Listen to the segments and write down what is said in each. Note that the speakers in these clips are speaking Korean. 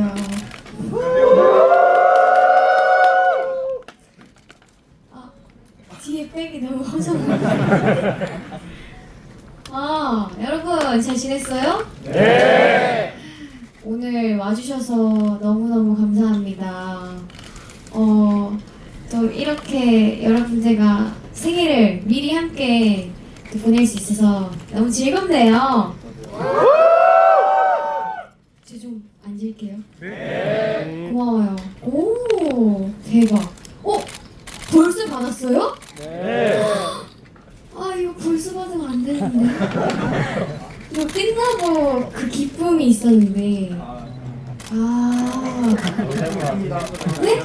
안녕. 아, 뒤에 백이 너무 허전한데. 아, 여러분 잘 지냈어요? 네. 오늘 와주셔서 너무너무 감사합니다. 어, 또 이렇게 여러분들과 생일을 미리 함께 보낼 수 있어서 너무 즐겁네요. 좀 앉을게요. 네. 고마워요. 오, 대박. 어? 벌써 받았어요? 아 이거 벌써 받으면 안 되는데 이거 끝나고 그 기쁨이 있었는데 아 네?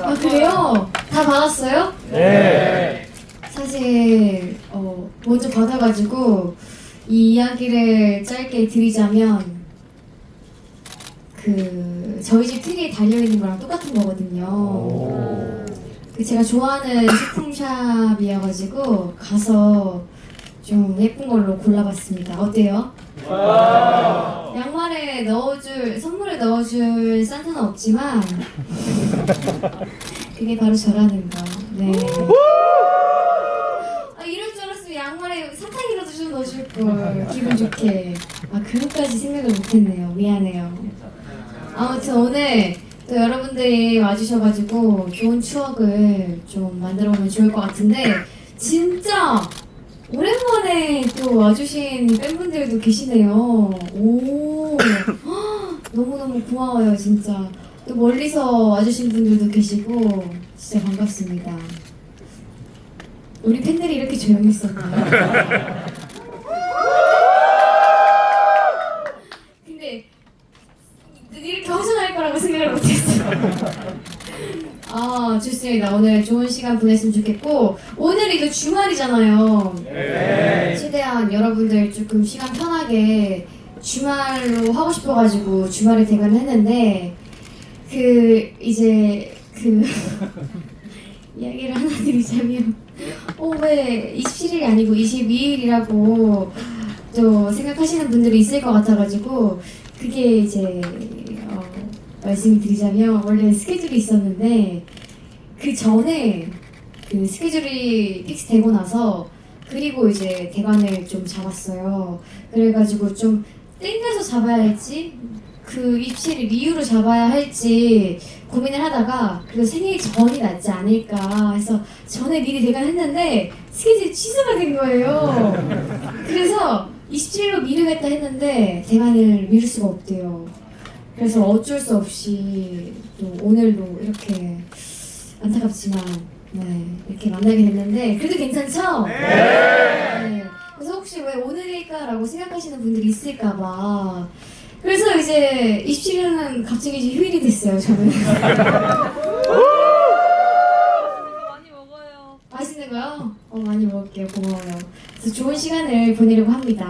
아 그래요? 다 받았어요? 네 사실 어, 먼저 받아가지고 이 이야기를 짧게 드리자면 그 저희 집 트리에 달려 있는 거랑 똑같은 거거든요 그 제가 좋아하는 소품샵이어가지고 가서 좀 예쁜 걸로 골라봤습니다. 어때요? 양말에 넣어줄 선물에 넣어줄 산타는 없지만 그게 바로 저라는 거. 네. 아 이럴 줄 알았으면 양말에 사탕이라도 좀 넣어줄 걸 기분 좋게. 아 그것까지 생각을 못했네요. 미안해요. 아무튼 오늘 또 여러분들이 와주셔가지고 좋은 추억을 좀 만들어 보면 좋을 것 같은데 진짜 오랜만에 또 와주신 팬분들도 계시네요. 오 헉, 너무너무 고마워요 진짜. 또 멀리서 와주신 분들도 계시고 진짜 반갑습니다. 우리 팬들이 이렇게 조용했었나요? 근데 이렇게 허전할 거라고 생각을 못했어요. 아 좋습니다. 오늘 좋은 시간 보냈으면 좋겠고 오늘이 또 주말이잖아요. 최대한 여러분들 조금 시간 편하게 주말로 하고 싶어가지고 주말에 대관을 했는데 그 이제 그 이야기를 하나 드리자면 어왜 27일이 아니고 22일이라고 또 생각하시는 분들이 있을 것 같아가지고 그게 이제 어, 말씀을 드리자면 원래 스케줄이 있었는데 그 전에 그 스케줄이 픽스되고 나서 그리고 이제 대관을 좀 잡았어요. 그래가지고 좀 땡겨서 잡아야 할지 그 입시를 이유로 잡아야 할지 고민을 하다가 그래도 생일 전이 낫지 않을까 해서 전에 미리 대관했는데 스케줄이 취소가 된 거예요. 그래서 27일로 미루겠다 했는데 대관을 미룰 수가 없대요. 그래서 어쩔 수 없이 또 오늘로 이렇게 안타깝지만 네, 이렇게 만나게 됐는데 그래도 괜찮죠? 네. 그래서 혹시 왜 오늘일까라고 생각하시는 분들이 있을까봐 그래서 이제 27일은 갑자기 이제 휴일이 됐어요 저는 많이 먹어요. 맛있는 거요? 어 많이 먹을게요 고마워요 그래서 좋은 시간을 보내려고 합니다